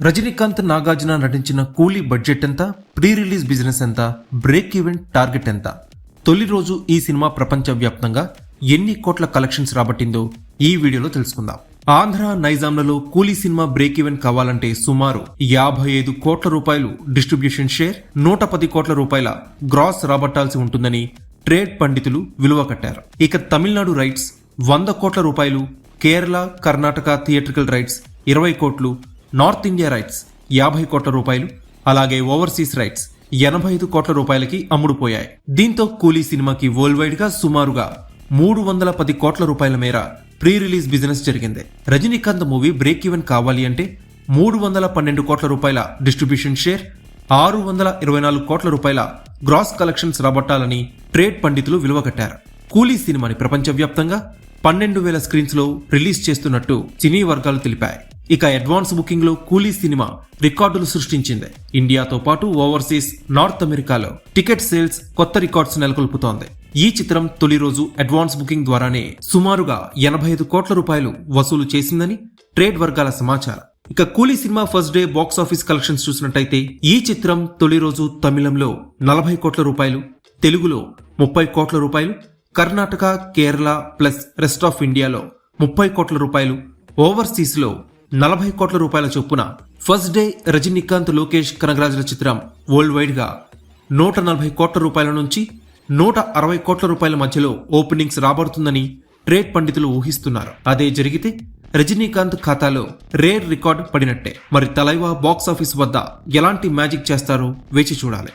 రజనీకాంత్ నాగార్జున నటించిన కూలీ బడ్జెట్ ఎంత? Pre release business ఎంత? బ్రేక్ ఈవెంట్ టార్గెట్ ఎంత? తొలి రోజు ఈ సినిమా ప్రపంచవ్యాప్తంగా ఎన్ని కోట్ల కలెక్షన్స్ రాబట్టిందో ఈ వీడియోలో తెలుసుకుందాం. ఆంధ్ర నైజాంలలో కూలీ సినిమా బ్రేక్ ఈవెన్ కావాలంటే సుమారు యాభై ఐదు కోట్ల రూపాయలు డిస్ట్రిబ్యూషన్ షేర్ నూట పది కోట్ల రూపాయల గ్రాస్ రాబట్టాల్సి ఉంటుందని ట్రేడ్ పండితులు విలువ కట్టారు. ఇక తమిళనాడు రైట్స్ వంద కోట్ల రూపాయలు కేరళ కర్ణాటక థియేట్రికల్ రైట్స్ ఇరవై కోట్లు నార్త్ ఇండియా రైట్స్ యాభై కోట్ల రూపాయలు అలాగే ఓవర్సీస్ రైట్స్ ఎనభై ఐదు కోట్ల రూపాయలకి అమ్ముడుపోయాయి. దీంతో కూలీ సినిమాకి వరల్డ్ వైడ్గా సుమారుగా మూడు వందల పది కోట్ల రూపాయల మేర ప్రీ రిలీజ్ బిజినెస్ జరిగింది. రజనీకాంత్ మూవీ బ్రేక్ ఈవెన్ కావాలి అంటే మూడు వందల పన్నెండు కోట్ల రూపాయల డిస్ట్రిబ్యూషన్ షేర్ ఆరు వందల ఇరవై నాలుగు కోట్ల రూపాయల గ్రాస్ కలెక్షన్స్ రాబట్టాలని ట్రేడ్ పండితులు విలువ కట్టారు. కూలీ సినిమాని ప్రపంచవ్యాప్తంగా పన్నెండు వేల స్క్రీన్స్లో రిలీజ్ చేస్తున్నట్టు సినీ వర్గాలు తెలిపాయి. ఇక అడ్వాన్స్ బుకింగ్లో కూలీ సినిమా రికార్డులు సృష్టించింది. ఇండియాతో పాటు ఓవర్సీస్ నార్త్ అమెరికాలో టికెట్ సేల్స్ కొత్త రికార్డ్స్ నెలకొల్పుతోంది. ఈ చిత్రం తొలి రోజు అడ్వాన్స్ బుకింగ్ ద్వారానే సుమారుగా ఎనభై ఐదు కోట్ల రూపాయలు వసూలు చేసిందని ట్రేడ్ వర్గాల సమాచారం. ఇక Coolie cinema first day box office collections చూసినట్టయితే ఈ చిత్రం తొలి రోజు తమిళంలో నలభై కోట్ల రూపాయలు తెలుగులో ముప్పై కోట్ల రూపాయలు Karnataka Kerala plus rest of ఇండియాలో ముప్పై కోట్ల రూపాయలు ఓవర్సీస్లో నలభై కోట్ల రూపాయల చొప్పున ఫస్ట్ డే రజనీకాంత్ లోకేష్ కనగరాజుల చిత్రం వరల్డ్ వైడ్గా నూట నలభై కోట్ల రూపాయల నుంచి నూట అరవై కోట్ల రూపాయల మధ్యలో ఓపెనింగ్స్ రాబడుతుందని ట్రేడ్ పండితులు ఊహిస్తున్నారు. అదే జరిగితే రజనీకాంత్ ఖాతాలో రేర్ రికార్డ్ పడినట్టే. మరి తలైవా బాక్స్ ఆఫీస్ వద్ద ఎలాంటి మ్యాజిక్ చేస్తారో వేచి చూడాలి.